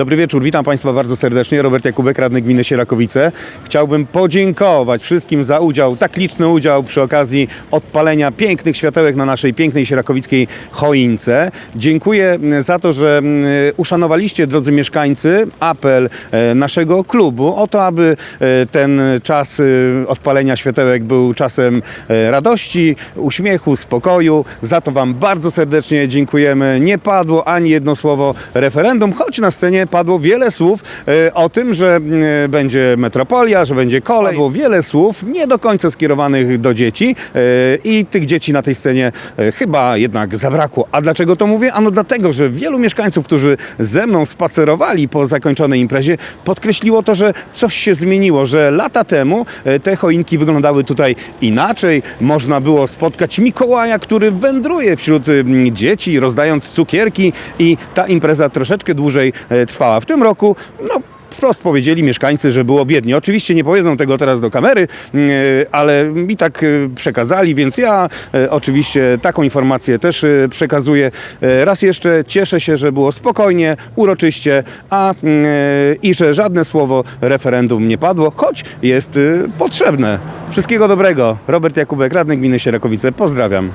Dobry wieczór, witam Państwa bardzo serdecznie. Robert Jakubek, radny gminy Sierakowice. Chciałbym podziękować wszystkim za udział, tak liczny udział przy okazji odpalenia pięknych światełek na naszej pięknej sierakowickiej choince. Dziękuję za to, że mm, uszanowaliście, drodzy mieszkańcy, apel e, naszego klubu o to, aby e, ten czas e, odpalenia światełek był czasem radości, uśmiechu, spokoju. Za to Wam bardzo serdecznie dziękujemy. Nie padło ani jedno słowo referendum, choć na scenie padło wiele słów e, o tym, że mm, będzie metropolia, że będzie kolej. Było wiele słów nie do końca skierowanych do dzieci e, i tych dzieci na tej scenie e, chyba jednak zabrakło. A dlaczego to mówię? Ano dlatego, że wielu mieszkańców, którzy ze mną spacerowali po zakończonej imprezie, podkreśliło to, że coś się zmieniło, że lata temu e, te choinki wyglądały tutaj inaczej. Można było spotkać Mikołaja, który wędruje wśród dzieci, rozdając cukierki i ta impreza troszeczkę dłużej e, trwała. W tym roku, no wprost powiedzieli mieszkańcy, że było biednie. Oczywiście nie powiedzą tego teraz do kamery, mm, ale mi tak e, przekazali, więc ja e, oczywiście taką informację też przekazuję. Raz jeszcze cieszę się, że było spokojnie, uroczyście, a i że żadne słowo referendum nie padło, choć jest potrzebne. Wszystkiego dobrego. Robert Jakubek, radny gminy Sierakowice. Pozdrawiam.